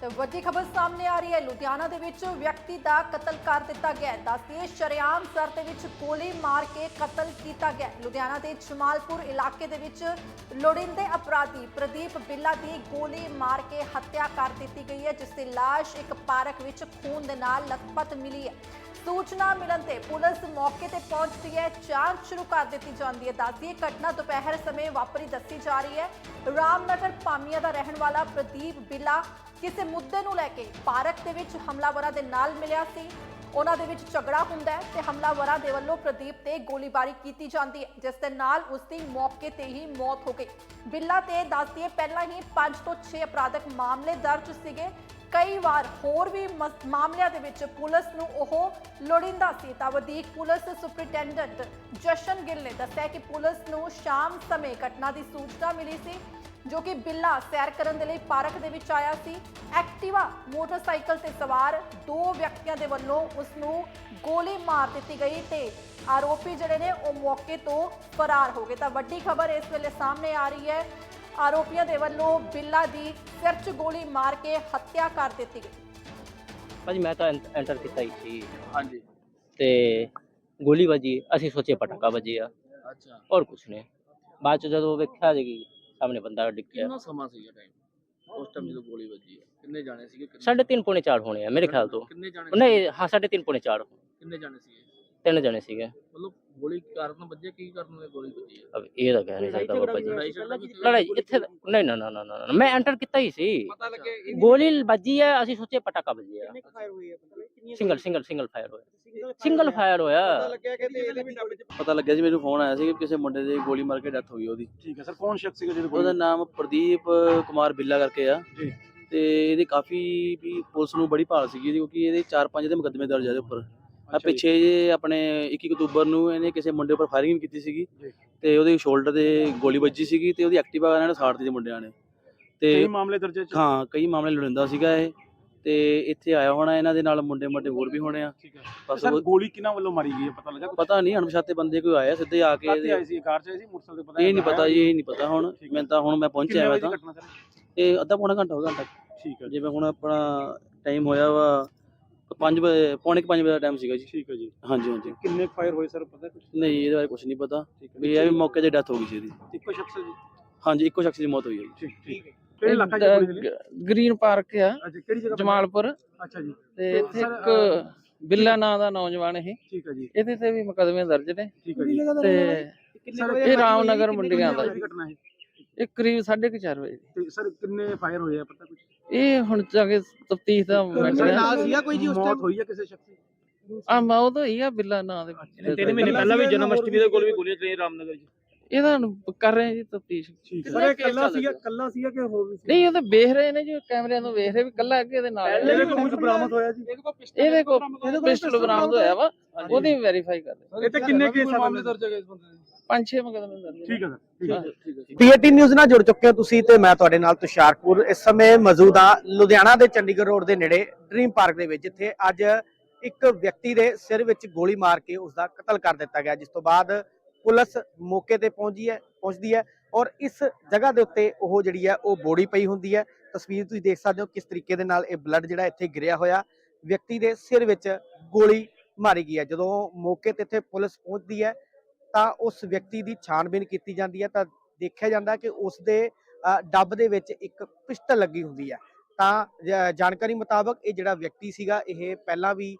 ਤੇ ਵੱਡੀ ਖਬਰ ਸਾਹਮਣੇ ਆ ਰਹੀ ਹੈ। ਲੁਧਿਆਣਾ ਦੇ ਵਿੱਚ ਵਿਅਕਤੀ ਦਾ ਕਤਲ ਕਰ ਦਿੱਤਾ ਗਿਆ ਹੈ। ਦੱਸਦੀਏ ਸ਼ਰੇਆਮ ਸਰ ਦੇ ਵਿੱਚ ਗੋਲੀ ਮਾਰ ਕੇ ਕਤਲ ਕੀਤਾ ਗਿਆ ਲੁਧਿਆਣਾ ਦੇ ਜਮਾਲਪੁਰ ਇਲਾਕੇ ਦੇ ਵਿੱਚ ਲੋੜਿੰਦੇ ਅਪਰਾਧੀ ਪ੍ਰਦੀਪ ਬਿੱਲਾ ਦੀ ਗੋਲੀ ਮਾਰ ਕੇ ਹੱਤਿਆ ਕਰ ਦਿੱਤੀ ਗਈ ਹੈ, ਜਿਸ ਦੀ ਲਾਸ਼ ਇੱਕ ਪਾਰਕ ਵਿੱਚ ਖੂਨ ਦੇ ਨਾਲ ਲਖਪਤ ਮਿਲੀ ਹੈ। ਸੂਚਨਾ ਮਿਲਣ ਤੇ ਪੁਲਿਸ ਮੌਕੇ ਤੇ ਪਹੁੰਚਦੀ ਹੈ। ਜਾਂਚ ਸ਼ੁਰੂ ਕਰ ਦਿੱਤੀ ਜਾਂਦੀ ਹੈ। ਦੱਸਦੀ ਘਟਨਾ ਦੁਪਹਿਰ ਸਮੇਂ ਵਾਪਰੀ ਦੱਸੀ ਜਾ ਰਹੀ ਹੈ। ਰਾਮਨਗਰ ਪਾਮੀਆਂ ਦਾ ਰਹਿਣ ਵਾਲਾ ਪ੍ਰਦੀਪ ਬਿੱਲਾ ਕਿਸੇ ਮੁੱਦੇ ਨੂੰ ਲੈ ਕੇ ਪਾਰਕ ਦੇ ਵਿੱਚ ਹਮਲਾਵਰਾਂ ਦੇ ਨਾਲ ਮਿਲਿਆ ਸੀ। ਉਹਨਾਂ ਦੇ ਵਿੱਚ ਝਗੜਾ ਹੁੰਦਾ ਹੈ ਤੇ ਹਮਲਾਵਰਾਂ ਦੇ ਵੱਲੋਂ ਪ੍ਰਦੀਪ ਤੇ ਗੋਲੀਬਾਰੀ ਕੀਤੀ ਜਾਂਦੀ ਹੈ, ਜਿਸ ਦੇ ਨਾਲ ਉਸ ਦੀ ਮੌਕੇ ਤੇ ਹੀ ਮੌਤ ਹੋ ਗਈ। ਬਿੱਲਾ ਤੇ ਦੱਸਦੀ ਹੈ, ਪਹਿਲਾਂ ਹੀ 5 ਤੋਂ 6 ਅਪਰਾਧਕ ਮਾਮਲੇ ਦਰਜ ਸੀਗੇ। ਕਈ ਵਾਰ ਹੋਰ ਵੀ ਮਾਮਲਿਆਂ ਦੇ ਵਿੱਚ ਪੁਲਿਸ ਨੂੰ ਉਹ ਲੋੜਿੰਦਾ ਸੀ। ਤਾਂ ਵਧੀਕ ਪੁਲਿਸ ਸੁਪਰਿੰਟੈਂਡੈਂਟ ਜਸ਼ਨ ਗਿੱਲ ਨੇ ਦੱਸਿਆ ਕਿ ਪੁਲਿਸ ਨੂੰ ਸ਼ਾਮ ਸਮੇਂ ਘਟਨਾ ਦੀ ਸੂਚਨਾ ਮਿਲੀ ਸੀ। ਜੋ ਕਿ ਬਿੱਲਾ ਸੈਰ ਕਰਨ ਦੇ ਲਈ ਪਾਰਕ ਦੇ ਵਿੱਚ ਆਇਆ ਸੀ। ਐਕਟਿਵਾ ਮੋਟਰਸਾਈਕਲ ਤੇ ਸਵਾਰ ਦੋ ਵਿਅਕਤੀਆਂ ਦੇ ਵੱਲੋਂ ਉਸ ਨੂੰ ਗੋਲੀ ਮਾਰ ਦਿੱਤੀ ਗਈ ਤੇ ਆਰੋਪੀ ਜਿਹੜੇ ਨੇ ਉਹ ਮੌਕੇ ਤੋਂ ਫਰਾਰ ਹੋ ਗਏ। ਤਾਂ ਵੱਡੀ ਖਬਰ ਇਸ ਵੇਲੇ ਸਾਹਮਣੇ ਆ ਰਹੀ ਹੈ। ਆਰੋਪੀਆਂ ਦੇ ਵੱਲੋਂ ਬਿੱਲਾ ਦੀ ਸਿਰ 'ਚ ਗੋਲੀ ਮਾਰ ਕੇ ਹੱਤਿਆ ਕਰ ਦਿੱਤੀ ਗਈ। ਭਾਜੀ ਮੈਂ ਤਾਂ ਐਂਟਰ ਕੀਤਾ ਹੀ ਸੀ। ਹਾਂਜੀ। ਤੇ ਗੋਲੀ ਵੱਜੀ ਅਸੀਂ ਸੋਚੇ ਪਟਾਕਾ ਵੱਜਿਆ। ਅੱਛਾ। ਔਰ ਕੁਛ ਨਹੀਂ। ਬਾਅਦ ਚ ਜਦੋਂ ਵੇਖਿਆ ਜੀ ਸਾਹਮਣੇ ਬੰਦਾ ਡਿੱਗਿਆ। ਕਿੰਨਾ ਸਮਾਂ ਸੀਗਾ ਟਾਈਮ ਉਸ ਟਾਈਮ ਜਦੋਂ ਗੋਲੀ ਵੱਜੀ ਹੈ ਕਿੰਨੇ ਜਾਣੇ ਸੀਗੇ ਕਿੰਨੇ- ਸਾਢੇ ਤਿੰਨ ਪੌਣੇ ਚਾਰ ਹੋਣੇ ਆ ਮੇਰੇ ਖਿਆਲ ਤੋਂ। ਕਿੰਨੇ ਜਾਣੇ ਨਹੀਂ ਹਾਂ ਸਾਢੇ ਤਿੰਨ ਪੌਣੇ ਚਾਰ ਕਿੰਨੇ ਜਾਣੇ ਸੀਗੇ? ਤਿੰਨ ਜਣੇ ਸੀਗੇ। ਮਤਲਬ ਗੋਲੀ ਕਾਰਨ ਵੱਜੇ ਕੀ ਕਾਰਨ ਨਾਲ ਗੋਲੀ ਵੱਜੀ ਹੈ ਅਬ ਇਹ ਤਾਂ ਕਹਿ ਨਹੀਂ ਸਕਦਾ ਬਾਬਾ ਜੀ। ਲੜਾਈ ਝਗੜਾ ਵੀ ਸੀ? ਲੜਾਈ ਇੱਥੇ ਤਾਂ- ਨਹੀਂ ਨਾ ਨਾ ਨਾ ਨਾ ਨਾ, ਮੈਂ ਐਂਟਰ ਕੀਤਾ ਹੀ ਸੀ। ਪਤਾ ਲੱਗੇ ਇਹ- ਗੋਲੀ ਵੱਜੀ ਹੈ ਅਸੀਂ ਸੋਚੇ ਪਟਾਕਾ ਵੱਜਿਆ। ਕਿੰਨੇ ਫਾਇਰ ਹੋਈ ਹੈ ਪਤਾ ਨਹੀਂ ਸਿੰਗਲ ਸਿੰਗਲ ਸਿੰਗਲ ਫਾਇਰ ਹੋਇਆ। ਸਿੰਗਲ ਫਾਇਰ ਹੋਇਆ। ਲੱਗਿਆ ਕਿ ਇਹਦੇ ਵੀ ਡੱਬੇ ਚ ਪਤਾ ਲੱਗਿਆ ਸੀ ਮੈਨੂੰ ਫੋਨ ਆਇਆ ਸੀ ਕਿ ਕਿਸੇ ਮੁੰਡੇ ਦੇ ਗੋਲੀ ਮਾਰ ਕੇ ਡੈਥ ਹੋ ਗਈ ਉਹਦੀ। ਠੀਕ ਹੈ ਸਰ ਕੌਣ ਸ਼ਖਸ ਸੀਗਾ ਜਿਹਦੇ ਉਹਦਾ ਨਾਮ ਪ੍ਰਦੀਪ ਕੁਮਾਰ ਬਿੱਲਾ ਕਰਕੇ ਆ। ਜੀ। ਤੇ ਇਹਦੀ ਕਾਫੀ ਵੀ ਪੁਲਿਸ ਨੂੰ ਬੜੀ ਭਾਲ ਸੀਗੀ ਇਹਦੀ ਕਿਉਂਕਿ ਇਹਦੇ 4-5 ਦੇ ਮੁਕੱਦਮੇ ਦਰਜ ਆ ਉੱਪਰ। ਆ ਪਿੱਛੇ ਜੇ ਆਪਣੇ 21 ਅਕਤੂਬਰ ਨੂੰ ਇਹਨੇ ਕਿਸੇ ਮੁੰਡੇ ਉੱਪਰ ਫਾਇਰਿੰਗ ਵੀ ਕੀਤੀ ਸੀਗੀ। ਜੀ। ਤੇ ਉਹਦੇ ਸ਼ੋਲਡਰ ਤੇ ਗੋਲੀ ਵੱਜੀ ਸੀਗੀ ਤੇ ਉਹਦੀ ਐਕਟਿਵਾ ਇਹਨਾਂ ਨੇ ਸਾੜਤੀ ਸੀ ਮੁੰਡਿਆਂ ਨੇ। ਕਈ ਤੇ ਮਾਮਲੇ ਦਰਜ ਹਾਂ ਕਈ ਮਾਮਲੇ ਲੜਿੰਦਾ ਸੀਗਾ ਇਹ। ਤੇ ਇੱਥੇ ਆਇਆ ਹੋਣਾ ਇਹਨਾਂ ਦੇ ਨਾਲ ਮੁੰਡੇ ਮੁੰਡੇ ਹੋਰ ਵੀ ਹੋਣੇ ਆ। ਠੀਕ ਹੈ ਬਸ ਸਰ ਉਹ- ਗੋਲੀ ਕਿਹਨਾਂ ਵੱਲੋਂ ਮਾਰੀ ਗਈ ਹੈ ਪਤਾ ਲੱਗਾ? ਪਤਾ ਨਹੀਂ ਅਣਪਛਾਤੇ ਬੰਦੇ ਕੋਈ ਆਇਆ ਸਿੱਧੇ ਆ ਕੇ ਕਾਹਤੇ ਇਹਦੇ- ਆਏ ਸੀ ਕਾਰ ਚ ਆਏ ਸੀ ਮੋਟਰਸਾਈਕਲ ਤੇ ਪਤਾ ਇਹ ਨਹੀਂ ਪਤਾ ਜੀ ਇਹ ਨਹੀਂ ਪਤਾ ਹੁਣ। ਠੀਕ ਹੈ। ਮੈਂ ਤਾਂ ਹੁਣ ਮੈਂ ਪਹੁੰਚਿਆ ਮੈਂ ਤਾਂ। ਦੀ ਘਟਨਾ ਸਰ? ਇਹ ਅੱਧਾ ਪੌਣਾ ਘੰਟਾ ਹੋ ਗਿਆ ਘੰਟਾ ਠੀਕ ਹੈ ਜੀ। ਜਿਵੇਂ ਹੁਣ ਆਪਣਾ ਟਾਈਮ ਹੋਇਆ ਵਾ 5 ਵਜੇ ਪੌਣੇ 5 ਵਜੇ ਦਾ ਟਾਈਮ ਸੀਗਾ ਜੀ। ਠੀਕ ਹੈ ਜੀ। ਹਾਂਜੀ ਹਾਂਜੀ। ਕਿੰਨੇ ਫਾਇਰ ਹੋਏ ਸਰ ਪਤਾ ਕੁਝ ਨਹੀਂ ਇਹਦੇ ਬਾਰੇ ਕੁਝ ਨਹੀਂ ਪਤਾ। ਵੀ ਇਹ ਵੀ ਮੌਕੇ ਤੇ ਡੈਥ ਹੋ ਗਈ ਸੀ ਇਹਦੀ। ਇੱਕੋ ਸ਼ਖਸ ਹੈ ਜੀ? ਹਾਂਜੀ ਇੱਕੋ ਸ਼ਖਸ ਦੀ ਮੌਤ ਹੋਈ ਹੈ ਜੀ। ਠੀਕ ਠੀਕ। ਹੈ ਕਿਹੜੇ ਇਲਾਕਾ ਚ ਗੋਲੀ ਚੱਲੀ ਗ੍ਰੀਨ ਪਾਰਕ ਆ ਅੱਛਾ ਕਿਹੜੀ ਜਗ੍ਹਾ ਜਮਾਲਪੁਰ। ਅੱਛਾ ਜੀ। ਤੇ ਇੱਥੇ ਸਰ, ਇੱਕ ਬਿੱਲਾ ਨਾਂ ਦਾ ਨੌਜਵਾਨ ਇਹ। ਠੀਕ ਹੈ ਜੀ। ਇਹਦੇ ਤੇ ਵੀ ਮੁਕਦਮੇ ਦਰਜ ਨੇ। ਠੀਕ ਹੈ ਜੀ। ਤੇ ਸਰ ਇਹ ਰਾਮਨਗਰ ਮੰਡੀਆਂ ਦਾ ਦੀ ਘਟਨਾ ਹੈ ਇਹ ਕਰੀਬ 4:30 ਵਜੇ ਦੀ। ਤੇ ਸਰ ਕਿੰਨੇ ਫਾਇਰ ਹੋਏ ਆ ਪਤਾ ਕੁਝ ਇਹ ਹੁਣ ਜਾ ਕੇ ਤਫਤੀਸ਼ ਦਾ ਮੈਟਰ ਹੈ। ਸੀਗਾ ਕੋਈ ਜੀ ਉਸ ਟਾਈਮ ਹੋਈ ਹੈ ਕਿਸੇ ਸ਼ਖਸ ਦੀ? ਆ ਮੌਤ ਹੋਈ ਆ ਬਿੱਲਾ ਨਾਂ ਦੇ ਤਿੰਨ ਮਹੀਨੇ ਪਹਿਲਾਂ ਵੀ ਜਨਮ ਅਸ਼ਟਮੀ ਦੇ ਕੋਲ ਵੀ ਗੋਲੀਆਂ ਚਲਾਈਆਂ ਰਾਮਨਗਰ ਜੀ ਇਹਦਾ ਹੁਣ ਕਰ ਰਹੇ ਆ ਜੀ ਤਫਤੀਸ਼। ਠੀਕ ਹੈ। ਸਰ ਕੱਲਾ ਸੀਗਾ ਕੱਲਾ ਸੀਗਾ ਕਿ ਹੋਰ ਵੀ ਸੀ ਨਹੀਂ ਉਹ ਤਾਂ ਵੇਖ ਰਹੇ ਨੇ ਜੀ ਕੈਮਰਿਆਂ ਤੋਂ ਵੇਖ ਰਹੇ ਵੀ ਕੱਲਾ ਅੱਗੇ ਇਹਦੇ ਨਾਲ ਇਹਦੇ ਕੋਲ ਕੁਝ ਬਰਾਮਦ ਹੋਇਆ ਜੀ। ਇਹਦੇ ਕੋਲ ਪਿਸਟਲ ਬਰਾਮਦ ਹੋਇਆ। ਵਾ ਉਹਦੀ ਵੈਰੀਫਾਈ ਕਰ ਰਹੇ। ਇਹ ਤੇ ਕਿੰਨੇ ਕੇਸ ਮਾਮਲੇ ਦਰਜ ਹੈਗੇ ਇਸ ਬੰਦੇ ਦੇ। ਪੰਜ ਛੇ ਮੁਕਦਮੇ ਦਰਜ ਨੇ। ਠੀਕ ਹੈ ਸਰ ਠੀਕ ਹੈ। ਠੀਕ ਹੈ। ਪੀਏਟੀ ਨਿਊਜ਼ ਨਾਲ ਜੁੜ ਚੁੱਕੇ ਹੋ ਤੁਸੀਂ ਤੇ ਮੈਂ ਤੁਹਾਡੇ ਨਾਲ ਤੁਸ਼ਾਰਪੁਰ ਇਸ ਸਮੇਂ ਮੌਜੂਦ ਹਾਂ ਲੁਧਿਆਣਾ ਦੇ ਚੰਡੀਗੜ੍ਹ ਰੋਡ ਦੇ ਨੇੜੇ ਡ੍ਰੀਮ ਪਾਰਕ ਦੇ ਵਿੱਚ ਜਿੱਥੇ ਅੱਜ ਇੱਕ ਵਿਅਕਤੀ ਦੇ ਸਿਰ ਵਿੱਚ ਗੋਲੀ ਮਾਰ ਕੇ ਉਸ ਦਾ ਕਤਲ ਕਰ ਦਿੱਤਾ ਗਿਆ ਜਿਸ ਤੋਂ ਬਾਅਦ ਪੁਲਿਸ ਮੌਕੇ ਤੇ ਪਹੁੰਚੀ ਹੈ, ਪਹੁੰਚਦੀ ਹੈ ਔਰ ਇਸ ਜਗ੍ਹਾ ਦੇ ਉੱਤੇ ਉਹ ਜਿਹੜੀ ਹੈ, ਉਹ ਬੋੜੀ ਪਈ ਹੁੰਦੀ ਹੈ। ਤਸਵੀਰ ਤੁਸੀਂ ਦੇਖ ਸਕਦੇ ਹੋ ਕਿਸ ਤਰੀਕੇ ਦੇ ਨਾਲ ਇਹ ਬਲੱਡ ਜਿਹੜਾ ਇੱਥੇ ਗਿਰਿਆ ਹੋਇਆ, ਵਿਅਕਤੀ ਦੇ ਸਿਰ ਵਿੱਚ ਗੋਲੀ ਮਾਰੀ ਗਈ ਹੈ। ਜਦੋਂ ਮੌਕੇ ਤੇ ਇੱਥੇ ਪੁਲਿਸ ਪਹੁੰਚਦੀ ਹੈ, ਤਾਂ ਉਸ ਵਿਅਕਤੀ ਦੀ ਛਾਣਬੀਨ ਕੀਤੀ ਜਾਂਦੀ ਹੈ। ਤਾਂ ਦੇਖਿਆ ਜਾਂਦਾ ਕਿ ਉਸ ਦੇ ਡੱਬ ਦੇ ਵਿੱਚ ਇੱਕ ਪਿਸਟਲ ਲੱਗੀ ਹੁੰਦੀ ਹੈ। ਤਾਂ ਜਾਣਕਾਰੀ ਮੁਤਾਬਕ ਇਹ ਜਿਹੜਾ ਵਿਅਕਤੀ ਸੀਗਾ, ਇਹ ਪਹਿਲਾਂ ਵੀ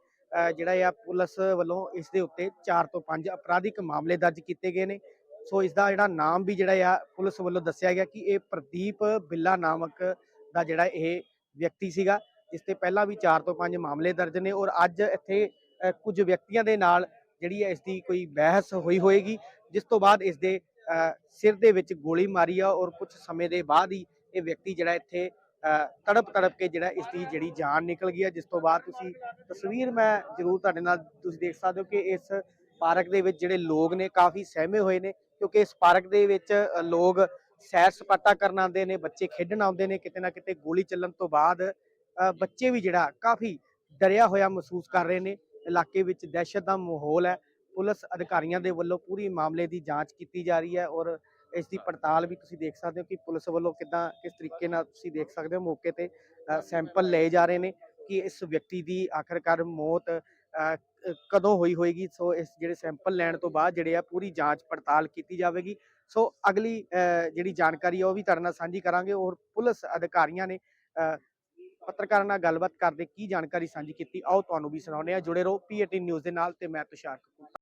ਜਿਹੜਾ ਆ ਪੁਲਿਸ ਵੱਲੋਂ ਇਸ ਦੇ ਉੱਤੇ 4 ਤੋਂ 5 ਅਪਰਾਧਿਕ ਮਾਮਲੇ ਦਰਜ ਕੀਤੇ ਗਏ ਨੇ। ਸੋ ਇਸ ਦਾ ਜਿਹੜਾ ਨਾਮ ਵੀ ਜਿਹੜਾ ਆ ਪੁਲਿਸ ਵੱਲੋਂ ਦੱਸਿਆ ਗਿਆ ਕਿ ਇਹ ਪ੍ਰਦੀਪ ਬਿੱਲਾ ਨਾਮਕ ਦਾ ਜਿਹੜਾ ਇਹ ਵਿਅਕਤੀ ਸੀਗਾ। ਇਸ ਤੇ ਪਹਿਲਾਂ ਵੀ 4 ਤੋਂ 5 ਮਾਮਲੇ ਦਰਜ ਨੇ ਔਰ ਅੱਜ ਇੱਥੇ ਅ, ਕੁਝ ਵਿਅਕਤੀਆਂ ਦੇ ਨਾਲ ਜਿਹੜੀ ਹੈ ਇਸ ਦੀ ਕੋਈ ਬਹਿਸ ਹੋਈ ਹੋਏਗੀ ਜਿਸ ਤੋਂ ਬਾਅਦ ਇਸ ਦੇ ਸਿਰ ਦੇ ਵਿੱਚ ਗੋਲੀ ਮਾਰੀ ਆ ਔਰ ਕੁਝ ਸਮੇਂ ਦੇ ਬਾਅਦ ਹੀ ਇਹ ਵਿਅਕਤੀ ਜਿਹੜਾ ਇੱਥੇ ਤੜਪ ਤੜਪ ਕੇ ਜਿਹੜਾ ਇਸ ਦੀ ਜਿਹੜੀ ਜਾਨ ਨਿਕਲ ਗਈ ਹੈ ਜਿਸ ਤੋਂ ਬਾਅਦ ਤੁਸੀਂ ਤਸਵੀਰ ਮੈਂ ਜ਼ਰੂਰ ਤੁਹਾਡੇ ਨਾਲ ਤੁਸੀਂ ਦੇਖ ਸਕਦੇ ਹੋ ਕਿ ਇਸ ਪਾਰਕ ਦੇ ਵਿੱਚ ਜਿਹੜੇ ਲੋਕ ਨੇ ਕਾਫੀ ਸਹਿਮੇ ਹੋਏ ਨੇ, ਕਿਉਂਕਿ ਇਸ ਪਾਰਕ ਦੇ ਵਿੱਚ ਲੋਕ ਸੈਰ ਸਪਾਟਾ ਕਰਨ ਆਉਂਦੇ ਨੇ, ਬੱਚੇ ਖੇਡਣ ਆਉਂਦੇ ਨੇ, ਕਿਤੇ ਨਾ ਕਿਤੇ ਗੋਲੀ ਚੱਲਣ ਤੋਂ ਬਾਅਦ ਬੱਚੇ ਵੀ ਜਿਹੜਾ ਕਾਫੀ ਡਰਿਆ ਹੋਇਆ ਮਹਿਸੂਸ ਕਰ ਰਹੇ ਨੇ, ਇਲਾਕੇ ਵਿੱਚ ਦਹਿਸ਼ਤ ਦਾ ਮਾਹੌਲ ਹੈ, ਪੁਲਿਸ ਅਧਿਕਾਰੀਆਂ ਦੇ ਵੱਲੋਂ ਪੂਰੀ ਮਾਮਲੇ ਦੀ ਜਾਂਚ ਕੀਤੀ ਜਾ ਰਹੀ ਹੈ ਔਰ ਇਸ ਦੀ ਪੜਤਾਲ ਵੀ ਤੁਸੀਂ ਦੇਖ ਸਕਦੇ ਹੋ ਕਿ ਪੁਲਿਸ ਵੱਲੋਂ ਕਿਦਾਂ, ਕਿਸ ਤਰੀਕੇ ਨਾਲ ਤੁਸੀਂ ਦੇਖ ਸਕਦੇ ਹੋ ਮੌਕੇ ਤੇ ਸੈਂਪਲ ਲਏ ਜਾ ਰਹੇ ਨੇ ਕਿ ਇਸ ਵਿਅਕਤੀ ਦੀ ਆਖਰਕਾਰ ਮੌਤ ਕਦੋਂ ਹੋਈ ਹੋਏਗੀ? ਸੋ ਇਸ ਜਿਹੜੇ ਸੈਂਪਲ ਲੈਣ ਤੋਂ ਬਾਅਦ ਜਿਹੜੇ ਆ ਪੂਰੀ ਜਾਂਚ ਪੜਤਾਲ ਕੀਤੀ ਜਾਵੇਗੀ। ਸੋ ਅਗਲੀ ਜਿਹੜੀ ਜਾਣਕਾਰੀ ਆ ਉਹ ਵੀ ਤੁਹਾਡੇ ਨਾਲ ਸਾਂਝੀ ਕਰਾਂਗੇ। ਔਰ ਪੁਲਿਸ ਅਧਿਕਾਰੀਆਂ ਨੇ ਪੱਤਰਕਾਰਾਂ ਨਾਲ ਗੱਲਬਾਤ ਕਰਦੇ ਕੀ ਜਾਣਕਾਰੀ ਸਾਂਝੀ ਕੀਤੀ, ਆਓ ਤੁਹਾਨੂੰ ਵੀ ਸੁਣਾਉਂਦੇ ਆ ਜੁੜੇ ਰਹੋ ਪੀਏਟੀ ਨਿਊਜ਼ ਦੇ ਨਾਲ ਤੇ ਮੈਂ ਤੁਸ਼ਾਰ